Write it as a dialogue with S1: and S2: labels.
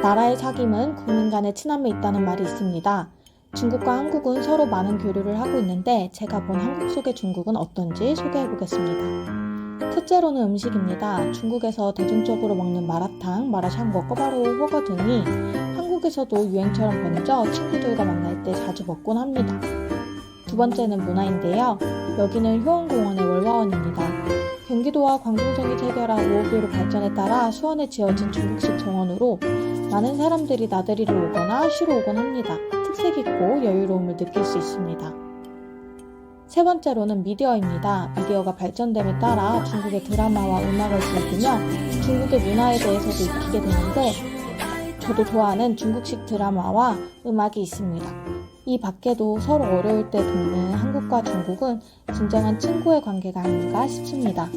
S1: 나라의 사귐은 국민 간의 친함에 있다는 말이 있습니다. 중국과 한국은 서로 많은 교류를 하고 있는데 제가 본 한국 속의 중국은 어떤지 소개해 보겠습니다. 첫째로는 음식입니다. 중국에서 대중적으로 먹는 마라탕, 마라샹궈, 꺼바로우, 허거 등이 한국에서도 유행처럼 번져 친구들과 만날 때 자주 먹곤 합니다. 두 번째는 문화인데요. 여기는 효원공원의 월화원입니다. 경기도와 광둥성이 체결한 556 발전에 따라 수원에 지어진 중국식 정원으로 많은 사람들이 나들이를 오거나 쉬러 오곤 합니다. 특색 있고 여유로움을 느낄 수 있습니다. 세 번째로는 미디어입니다. 미디어가 발전됨에 따라 중국의 드라마와 음악을 즐기며 중국의 문화에 대해서도 익히게 되는데 저도 좋아하는 중국식 드라마와 음악이 있습니다. 이 밖에도 서로 어려울 때 돕는 한국과 중국은 진정한 친구의 관계가 아닌가 싶습니다.